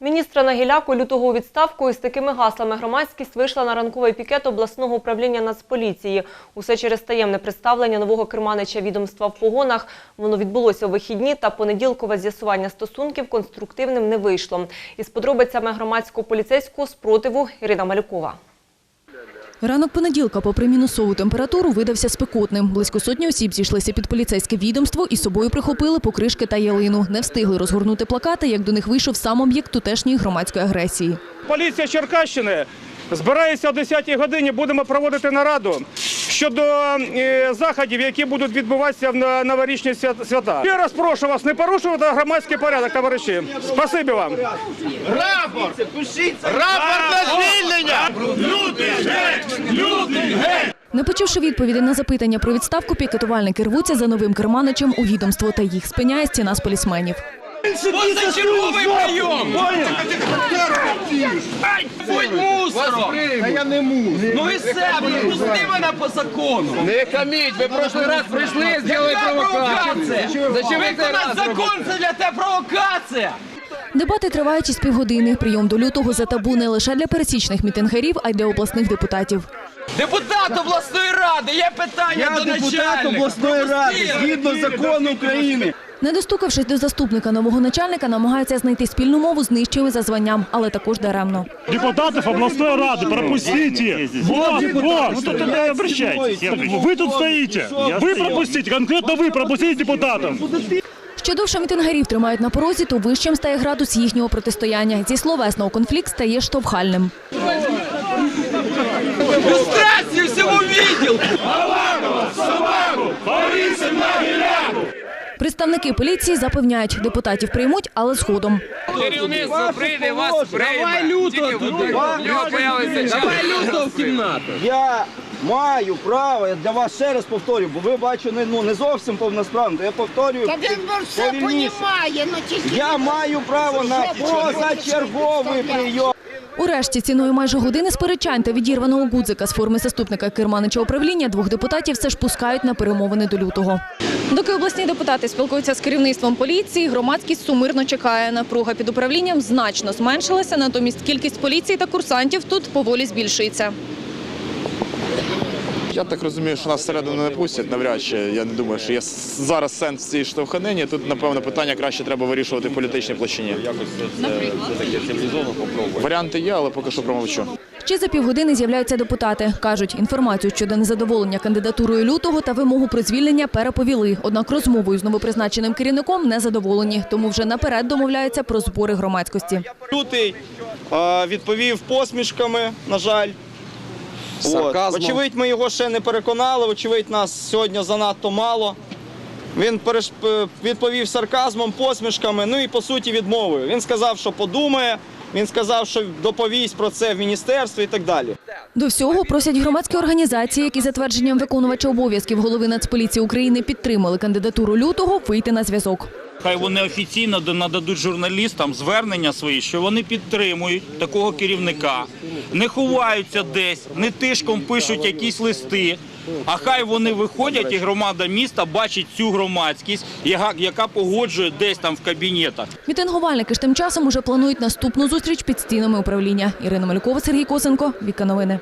Міністра Нагіляку лютого у відставку із такими гаслами громадськість вийшла на ранковий пікет обласного управління Нацполіції. Усе через таємне представлення нового керманича відомства в погонах. Воно відбулося у вихідні та понеділкове з'ясування стосунків конструктивним не вийшло. Із подробицями громадського поліцейського спротиву Ірина Малюкова. Ранок понеділка, попри мінусову температуру, видався спекотним. Близько сотні осіб зійшлися під поліцейське відомство і з собою прихопили покришки та ялину. Не встигли розгорнути плакати, як до них вийшов сам об'єкт тутешньої громадської агресії. Поліція Черкащини збирається о 10-й годині. Будемо проводити нараду щодо е, заходів, які будуть відбуватися в новорічні свят- свята. Ще раз прошу вас не порушувати громадський порядок, товариші. Спасибі вам. Рапорт! Рапорт на звільнення! Не почувши відповіді на запитання про відставку, пікетувальники рвуться за новим керманичем у відомство та їх спиняє стіна з полісменів. Позачерговий прийом! Будь мусором! Та я не мушу. Ну і все, пусти мене по закону! Не хаміть, ви прошлий раз прийшли, зробили Яка провокація? Зачем ви цей Виконати раз закон це для тебе провокація! Дебати тривають із півгодини. Прийом до лютого за табу не лише для пересічних мітингарів, а й для обласних депутатів. Депутат обласної ради, є питання Я до депутат обласної ради, Пропусти. згідно закону України. Не достукавшись до заступника нового начальника, намагаються знайти спільну мову з нижчими за званням, але також даремно. депутатов областной рады, пропустите. Вот, вот, ну тут не обращайтесь. Я- Вы тут стоите. Вы пропустите, конкретно вы пропустите депутатов. Що довше мітингарів тримають на порозі, то вищим стає градус їхнього протистояння. Зі словесного конфлікт стає штовхальним. Люстрацію всьому відділку! Представники поліції запевняють, депутатів приймуть, але згодом. Керівництво прийде, вас прийме. Давай Тільки в. Давай кімнату. Я маю право, я для вас ще раз повторю, бо ви бачу не, ну, не зовсім повносправно, то я повторюю. Та він все повільніше. понімає, ну тільки... Я маю право на позачерговий прийом. Урешті, ціною майже години сперечань та відірваного гудзика з форми заступника керманича управління, двох депутатів все ж пускають на перемовини до лютого. Доки обласні депутати спілкуються з керівництвом поліції, громадськість сумирно чекає. Напруга під управлінням значно зменшилася, натомість кількість поліції та курсантів тут поволі збільшується. Я так розумію, що нас всередину не пустять навряд чи. Я не думаю, що є зараз сенс в цій штовханині. Тут, напевно, питання краще треба вирішувати в політичній площині. Якось це цивілізовано попробувати. Варіанти є, але поки що промовчу. Ще за півгодини з'являються депутати. Кажуть, інформацію щодо незадоволення кандидатурою лютого та вимогу про звільнення переповіли. Однак розмовою з новопризначеним керівником не задоволені, тому вже наперед домовляються про збори громадськості. Лютий відповів посмішками, на жаль. Сарказмом. Очевидь, ми його ще не переконали, очевидь, нас сьогодні занадто мало. Він переш- відповів сарказмом, посмішками, ну і по суті відмовою. Він сказав, що подумає, він сказав, що доповість про це в міністерство і так далі. До всього просять громадські організації, які за твердженням виконувача обов'язків голови Нацполіції України підтримали кандидатуру лютого, вийти на зв'язок. Хай вони офіційно нададуть журналістам звернення свої, що вони підтримують такого керівника, не ховаються десь, не тишком пишуть якісь листи. А хай вони виходять, і громада міста бачить цю громадськість, яка, погоджує десь там в кабінетах. Мітингувальники ж тим часом уже планують наступну зустріч під стінами управління. Ірина Малюкова, Сергій Косенко, Віка Новини.